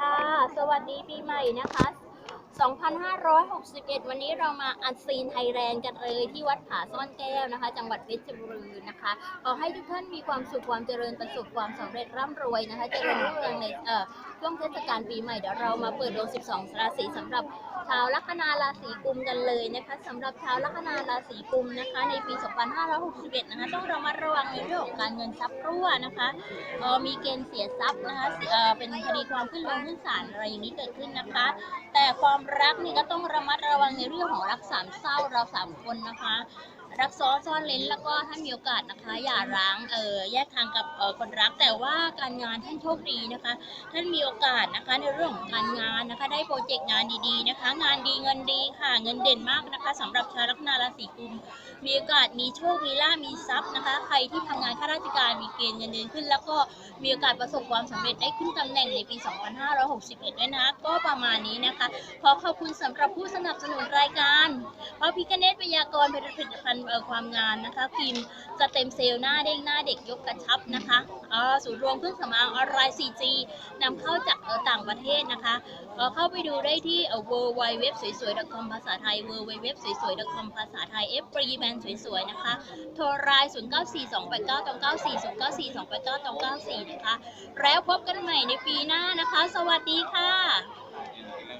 ค่ะ สวัสดีปีใหม่นะคะ 2561 วันนี้เรามาอันซีนไทยแลนด์กันเลยที่วัดผาซ่อนแก้วนะคะ จังหวัดเพชรบุรีนะคะขอให้ทุกท่านมีความสุขความเจริญประสบความสำเร็จร่ำรวยนะคะ เจริญรุ่งเรืองในเอ่อช่วงเทศกาลปีใหม่เดี๋ยวเรามาเปิดดวง 12 ราศีสำหรับชาวลัคนาราศีกุมกันเลยนะคะสำหรับชาวลัคนาราศีกุมนะคะ ในปี 2561 นะคะ ต้องระมัดระวังในเรื่องของการเงินทรัพย์รั่วนะคะเอ่อมีเกณฑ์เสียทรัพย์นะคะเอ่อเป็นคดีความขึ้นลงขึ้นศาลอะไรอย่างนี้เกิดขึ้นนะคะ แต่ความรักนี่ก็ต้องระมัดระวังในเรื่องของรักสามเศร้าเราสามคนนะคะ รักซ้อนซ่อนเล้นแล้วก็ถ้ามีโอกาสนะคะอย่าร้างเออแยกทางกับเออคนรัก แต่ว่าการงานท่านโชคดีนะคะ ท่านมีโอกาสนะคะในเรื่องของการงานนะคะ ได้โปรเจกต์งานดีๆนะคะ งานดีเงินดีค่ะเงินเด่นมากนะคะสำหรับชาวลัคนาราศีกุมมีโอกาสมีโชคมีลาภมีทรัพย์นะคะ ใครที่ทำงานข้าราชการมีเกณฑ์เงินเดือนขึ้น แล้วก็มีโอกาสประสบความสำเร็จได้ขึ้นตำแหน่งในปี 2561ด้วยนะก็ประมาณนี้นะคะขอขอบคุณสำหรับผู้สนับสนุนรายการพระพิคเนตพยากรณ์ผลิตภัณฑ์ความงานนะคะครีมสเต็มเซลล์หน้าเด้งหน้าเด็กยกกระชับนะคะศูนย์รวมเครื่องสำอางออนไลน์ 4G นำเข้าจากต่างประเทศนะคะเข้าไปดูได้ที่ w w w สวยๆ .com ภาษาไทย w w w สวยๆ .com ภาษาไทย F ปรีแบรนด์สวยๆ นะคะ โทรราย 0 9 4 2 8 9 9 4 0 9 4 2 8 9 9 4 นะคะ แล้วพบกันใหม่ในปีหน้านะคะ สวัสดีค่ะ